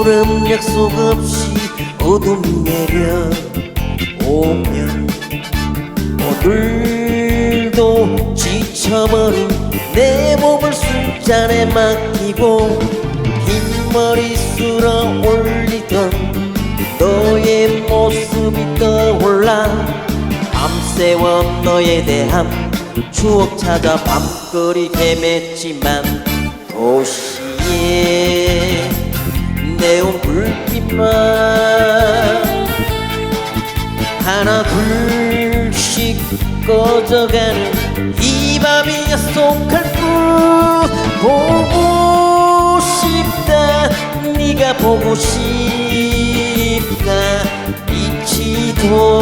구름 약속 없이 어둠이 내려 오면 오늘도 지쳐버린 내 몸을 술잔에 맡기고 흰머리 쓸어 올리던 너의 모습이 떠올라 밤새워 너에 대한 추억 찾아 밤거리 헤맸지만 도시의 내온 불빛만 하나 둘씩 꺼져가는 이 밤이 약속할 뿐 보고 싶다. 네가 보고 싶다. 이치도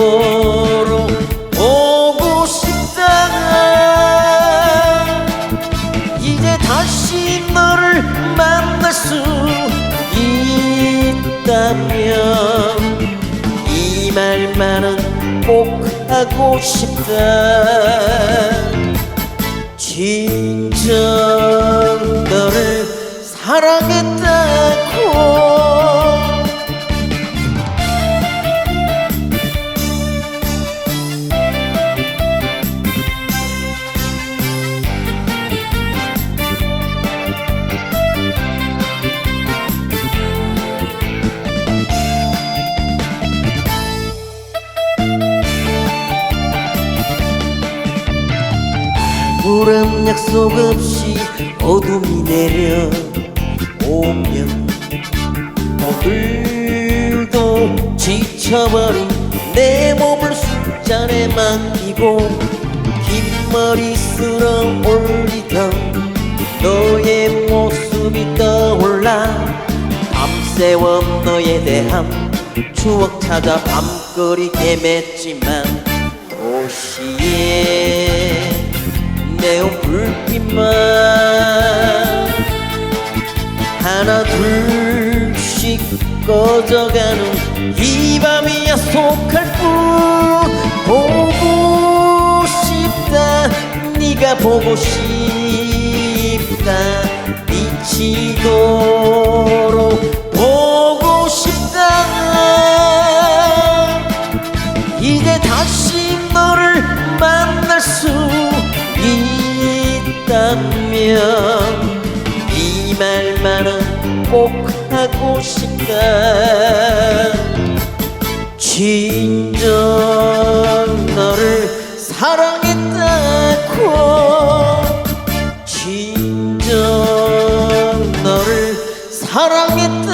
이 말만은 꼭 하고 싶다. 진정 너를 사랑했 구름 약속 없이 어둠이 내려 오면 오늘도 지쳐버린 내 몸을 술잔에 맡기고 긴 머리 쓸어 올리던 너의 모습이 떠올라 밤새워 너에 대한 추억 찾아 밤거리 헤맸지만 도시에 내온 불빛만. 하나 둘씩 꺼져가는 이 밤이 약속할 뿐. 보고 싶다 네가 보고 싶다. 미치도 있다면 이 말만은 꼭 하고 싶다. 진정 너를 사랑했다고. 진정 너를 사랑했다